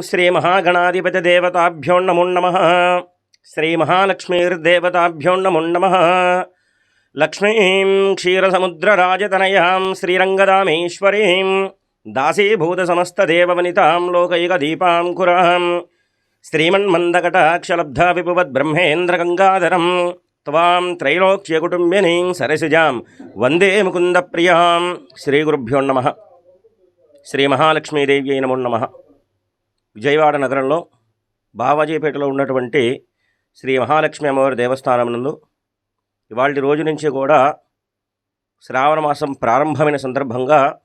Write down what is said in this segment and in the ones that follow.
శ్రీ మహాగణాధిపతి దేవతాభ్యో నమో నమ. శ్రీ మహాలక్ష్మీర్దేవతాభ్యో నమో నమ. లక్ష్మీం క్షీరసముద్రరాజతనయాం శ్రీరంగదామేశ్వరీం దాసీభూతసమస్తదేవవనితాం లోకైకదీపాం కురాం. శ్రీమన్మందకటాక్షలబ్ధ త్వాం త్రైలోక్యకుటుంబినీం సరసిజాం వందే ముకుందప్రియాం. శ్రీగురుభ్యో నమ. శ్రీ నమో నమ. విజయవాడ నగరంలో బావాజీపేటలో ఉన్నటువంటి శ్రీ మహాలక్ష్మి అమ్మవారి దేవస్థానం నందు ఇవాళ రోజు నుంచి కూడా శ్రావణ మాసం ప్రారంభమైన సందర్భంగా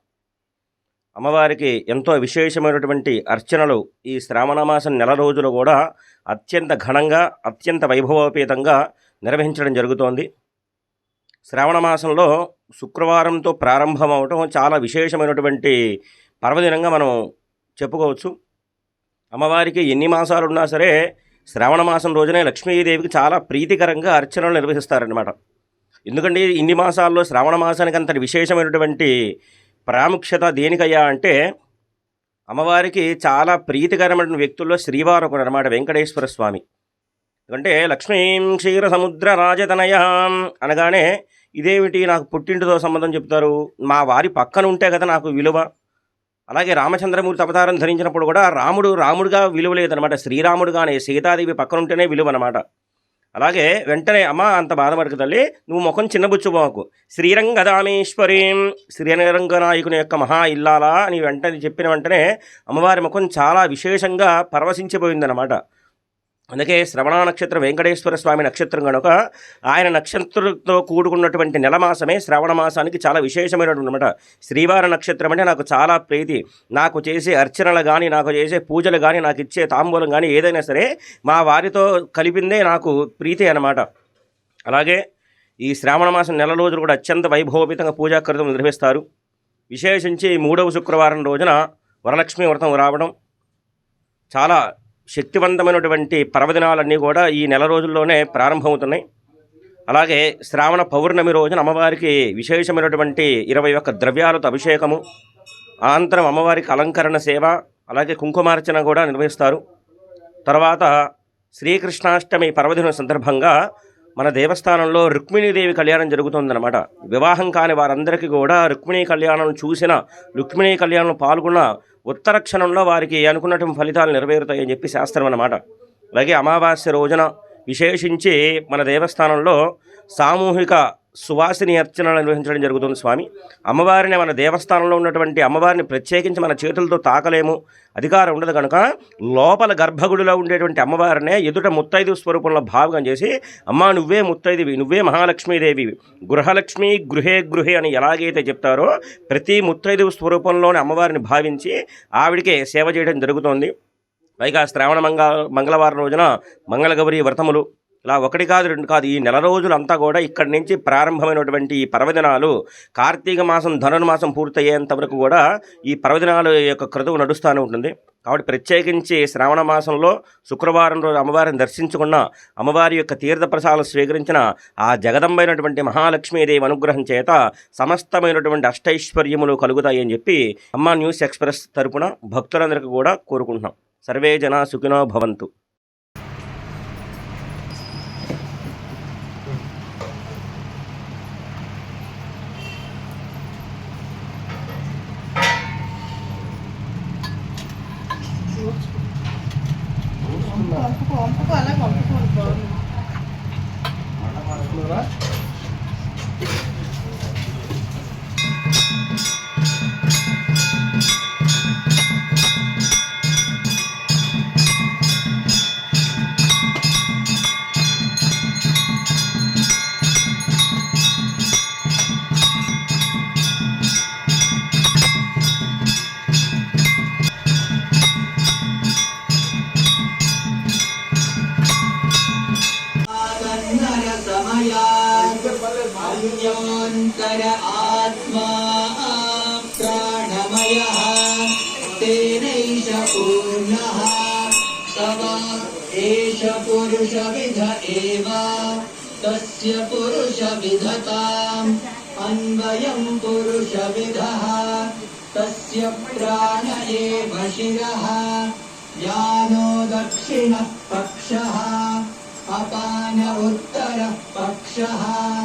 అమ్మవారికి ఎంతో విశేషమైనటువంటి అర్చనలు ఈ శ్రావణ మాసం నెల రోజులు కూడా అత్యంత ఘనంగా అత్యంత వైభవోపేతంగా నిర్వహించడం జరుగుతోంది. శ్రావణ మాసంలో శుక్రవారంతో ప్రారంభం అవటం చాలా విశేషమైనటువంటి పర్వదినంగా మనం చెప్పుకోవచ్చు. అమ్మవారికి ఎన్ని మాసాలు ఉన్నా సరే శ్రావణ మాసం రోజునే లక్ష్మీదేవికి చాలా ప్రీతికరంగా అర్చనలు నిర్వహిస్తారనమాట ఎందుకంటే ఇన్ని మాసాల్లో శ్రావణ మాసానికి అంతటి విశేషమైనటువంటి ప్రాముఖ్యత దేనికయ్యా అంటే అమ్మవారికి చాలా ప్రీతికరమైన వ్యక్తుల్లో శ్రీవారు ఒకరు అనమాట వెంకటేశ్వర స్వామి. ఎందుకంటే లక్ష్మీం క్షీర సముద్ర రాజతనయ అనగానే ఇదేమిటి నాకు పుట్టింటితో సంబంధం చెప్తారు? మా వారి పక్కన ఉంటే కదా నాకు విలువ. అలాగే రామచంద్రమూర్తి అవతారం ధరించినప్పుడు కూడా రాముడు రాముడుగా విలువ లేదనమాట శ్రీరాముడుగానే సీతాదేవి పక్కన ఉంటేనే విలువ అనమాట అలాగే వెంటనే అమ్మ అంత బాధపడక తల్లి నువ్వు ముఖం చిన్నబుచ్చుబోకు శ్రీరంగదామేశ్వరీం శ్రీరంగనాయకుని యొక్క మహా ఇల్లాలా అని వెంటనే చెప్పిన వెంటనే అమ్మవారి ముఖం చాలా విశేషంగా పరవశించిపోయిందనమాట అందుకే శ్రవణ నక్షత్రం వెంకటేశ్వర స్వామి నక్షత్రం కనుక ఆయన నక్షత్రంతో కూడుకున్నటువంటి నెల మాసమే శ్రవణ మాసానికి చాలా విశేషమైనటువంటి అనమాట శ్రీవార నక్షత్రం అంటే నాకు చాలా ప్రీతి. నాకు చేసే అర్చనలు కానీ నాకు చేసే పూజలు కానీ నాకు ఇచ్చే తాంబూలం కానీ ఏదైనా సరే మా వారితో కలిపిందే నాకు ప్రీతి అనమాట అలాగే ఈ శ్రావణ మాసం నెల రోజులు కూడా అత్యంత వైభవోపేతంగా పూజాకృతం నిర్వహిస్తారు. విశేషించి మూడవ శుక్రవారం రోజున వరలక్ష్మి వ్రతం రావడం చాలా శక్తివంతమైనటువంటి పర్వదినాలన్నీ కూడా ఈ నెల రోజుల్లోనే ప్రారంభమవుతున్నాయి. అలాగే శ్రావణ పౌర్ణమి రోజున అమ్మవారికి విశేషమైనటువంటి ఇరవై ఒక్క ద్రవ్యాలతో అభిషేకము అనంతరం అమ్మవారికి అలంకరణ సేవ అలాగే కుంకుమార్చన కూడా నిర్వహిస్తారు. తర్వాత శ్రీకృష్ణాష్టమి పర్వదినం సందర్భంగా మన దేవస్థానంలో రుక్మిణీదేవి కళ్యాణం జరుగుతుందన్నమాట. వివాహం కాని వారందరికీ కూడా రుక్మిణీ కళ్యాణం చూసిన రుక్మిణీ కళ్యాణం పాల్గొన్న ఉత్తర క్షణంలో వారికి అనుకున్నటువంటి ఫలితాలు నెరవేరుతాయని చెప్పి శాస్త్రం అన్నమాట. అలాగే అమావాస్య రోజున విశేషించి మన దేవస్థానంలో సామూహిక సువాసిని అర్చనలు నిర్వహించడం జరుగుతుంది స్వామి. అమ్మవారిని మన దేవస్థానంలో ఉన్నటువంటి అమ్మవారిని ప్రత్యేకించి మన చేతులతో తాకలేము. అధికారం ఉండదు కనుక లోపల గర్భగుడిలో ఉండేటువంటి అమ్మవారినే ఎదుట ముత్తైదు స్వరూపంలో భాగం చేసి అమ్మా నువ్వే ముత్తైదివి నువ్వే మహాలక్ష్మీదేవి గృహలక్ష్మి గృహే గృహే అని ఎలాగైతే చెప్తారో ప్రతి ముత్తైదు స్వరూపంలోని అమ్మవారిని భావించి ఆవిడికే సేవ చేయడం జరుగుతోంది. పైగా శ్రావణ మంగ మంగళవారం రోజున మంగళగౌరి వ్రతములు ఇలా ఒకటి కాదు రెండు కాదు ఈ నెల రోజులంతా కూడా ఇక్కడి నుంచి ప్రారంభమైనటువంటి ఈ పర్వదినాలు కార్తీక మాసం ధనుర్మాసం పూర్తయ్యేంత వరకు కూడా ఈ పర్వదినాల యొక్క క్రతువు నడుస్తూనే ఉంటుంది. కాబట్టి ప్రత్యేకించి శ్రావణ మాసంలో శుక్రవారం రోజు అమ్మవారిని దర్శించుకున్న అమ్మవారి యొక్క తీర్థప్రసాదం స్వీకరించిన ఆ జగదంబైనటువంటి మహాలక్ష్మీదేవి అనుగ్రహం చేత సమస్తమైనటువంటి అష్టైశ్వర్యములు కలుగుతాయి అని చెప్పి అమ్మ న్యూస్ ఎక్స్ప్రెస్ తరపున భక్తులందరికీ కూడా కోరుకుంటున్నాం. సర్వే జనా సుఖినో భవంతు. अन्योन्तर आत्मा प्राणमयः तेनैष पूर्णः स वा एष पुरुषविध एव तस्य पुरुषविधताम् अन्वयं पुरुषविधः तस्य प्राण एव शिरः यानो दक्षिणः पक्षः अपान उत्तरः पक्षः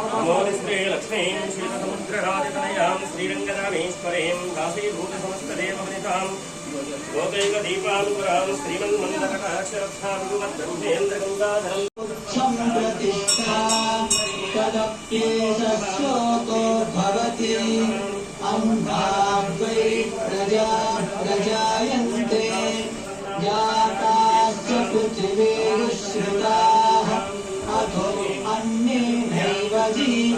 लक्ष्मीं श्रीसमुद्रराजतनयां श्रीरङ्गदामेश्वरीं भवति। अम्भाद्वै प्रजा